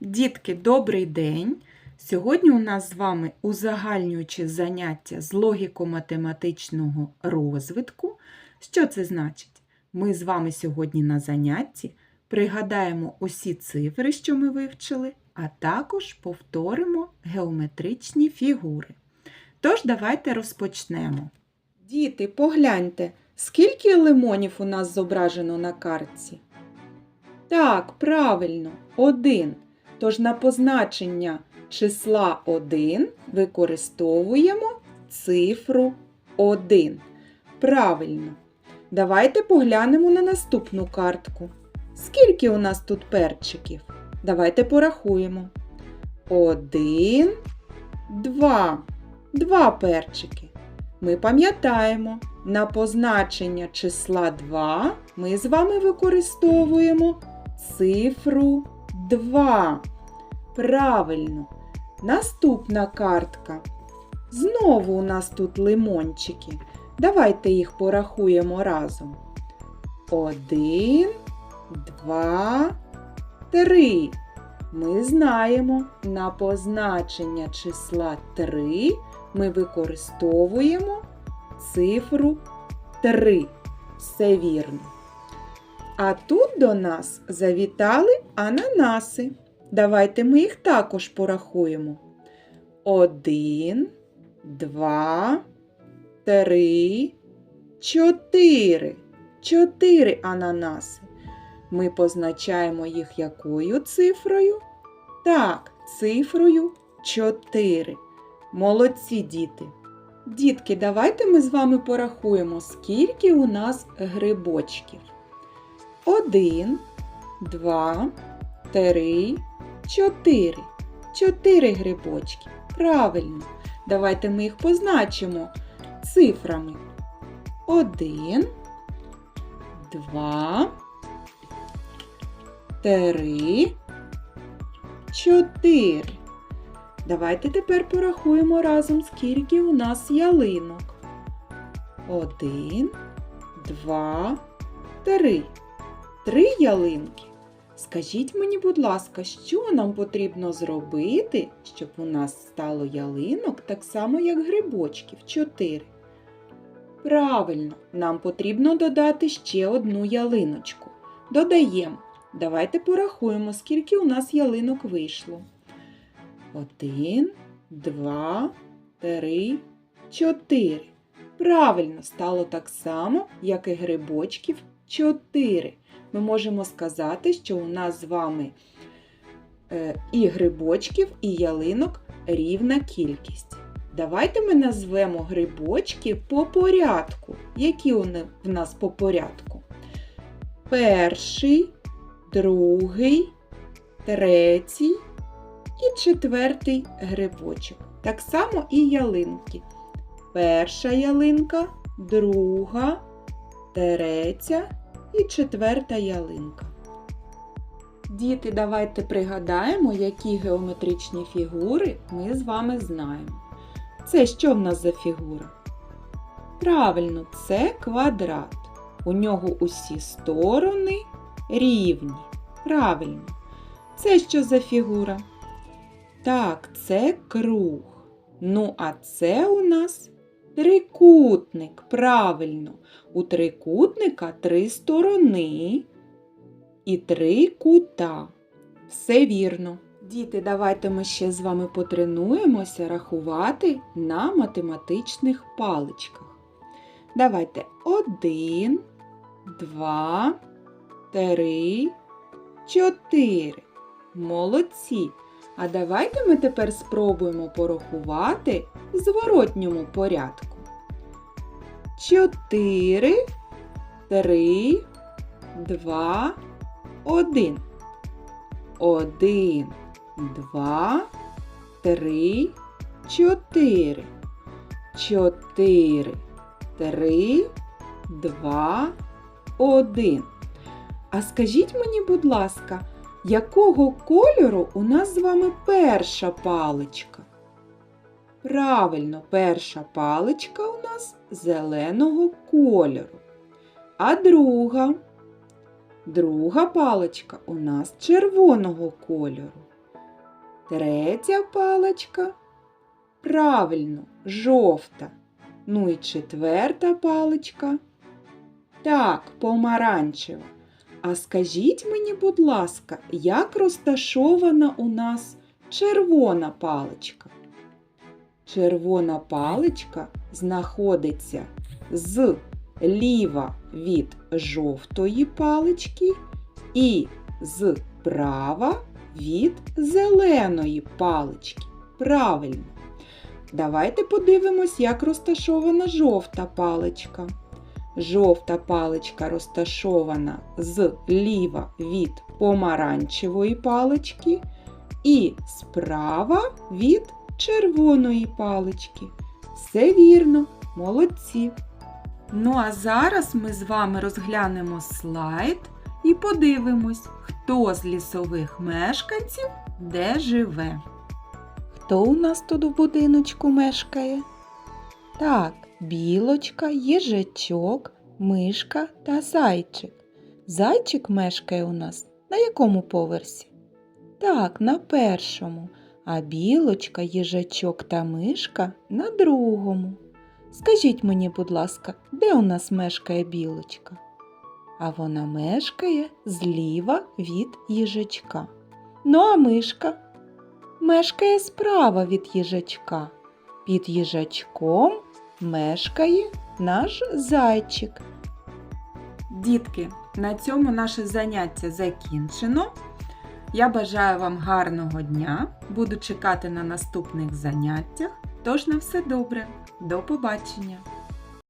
Дітки, добрий день! Сьогодні у нас з вами узагальнююче заняття з логіко-математичного розвитку. Що це значить? Ми з вами сьогодні на занятті пригадаємо усі цифри, що ми вивчили, а також повторимо геометричні фігури. Тож, давайте розпочнемо. Діти, погляньте, скільки лимонів у нас зображено на картці? Так, правильно, один. Тож на позначення числа 1 використовуємо цифру 1. Правильно. Давайте поглянемо на наступну картку. Скільки у нас тут перчиків? Давайте порахуємо. Один, два. Два перчики. Ми пам'ятаємо, на позначення числа 2 ми з вами використовуємо цифру 2. Правильно. Наступна картка. Знову у нас тут лимончики. Давайте їх порахуємо разом. Один, два, три. Ми знаємо, на позначення числа 3 ми використовуємо цифру 3. Все вірно. А тут до нас завітали ананаси. Давайте ми їх також порахуємо. Один, два, три, чотири. Чотири ананаси. Ми позначаємо їх якою цифрою? Так, цифрою 4. Молодці діти. Дітки, давайте ми з вами порахуємо, скільки у нас грибочків. Один, два, три, чотири. Чотири грибочки. Правильно. Давайте ми їх позначимо цифрами. Один, два, три, чотири. Давайте тепер порахуємо разом, скільки у нас ялинок. Один, два, три. Три ялинки. Скажіть мені, будь ласка, що нам потрібно зробити, щоб у нас стало ялинок так само, як грибочків? Чотири. Правильно, нам потрібно додати ще одну ялиночку. Додаємо. Давайте порахуємо, скільки у нас ялинок вийшло. Один, два, три, чотири. Правильно, стало так само, як і грибочків чотири. Ми можемо сказати, що у нас з вами е, і грибочків, і ялинок рівна кількість. Давайте ми назвемо грибочки по порядку. Які вони в нас по порядку? Перший, другий, третій і четвертий грибочок. Так само і ялинки. Перша ялинка, друга, третя і четверта ялинка. Діти, давайте пригадаємо, які геометричні фігури ми з вами знаємо. Це що в нас за фігура? Правильно, це квадрат. У нього усі сторони рівні. Правильно. Це що за фігура? Так, це круг. Ну, а це у нас трикутник. Правильно. У трикутника три сторони і три кута. Все вірно. Діти, давайте ми ще з вами потренуємося рахувати на математичних паличках. Давайте один, два, три, чотири. Молодці. А давайте ми тепер спробуємо порахувати в зворотньому порядку. Чотири, три, два, один. Один, два, три, чотири. Чотири, три, два, один. А скажіть мені, будь ласка, якого кольору у нас з вами перша паличка? Правильно, перша паличка у нас зеленого кольору. А друга? Друга паличка у нас червоного кольору. Третя паличка. Правильно, жовта. Ну і четверта паличка. Так, помаранчева. А скажіть мені, будь ласка, як розташована у нас червона паличка? Червона паличка знаходиться зліва від жовтої палички і зправа від зеленої палички. Правильно. Давайте подивимось, як розташована жовта паличка. Жовта паличка розташована зліва від помаранчевої палички і справа від червоної палички. Все вірно, молодці. Ну а зараз ми з вами розглянемо слайд і подивимось, хто з лісових мешканців де живе. Хто у нас тут в будиночку мешкає? Так, білочка, їжачок, мишка та зайчик. Зайчик мешкає у нас на якому поверсі? Так, на першому, а білочка, їжачок та мишка на другому. Скажіть мені, будь ласка, де у нас мешкає білочка? А вона мешкає зліва від їжачка. Ну а мишка мешкає справа від їжачка. Під їжачком мешкає наш зайчик. Дітки, на цьому наше заняття закінчено. Я бажаю вам гарного дня. Буду чекати на наступних заняттях. Тож на все добре. До побачення!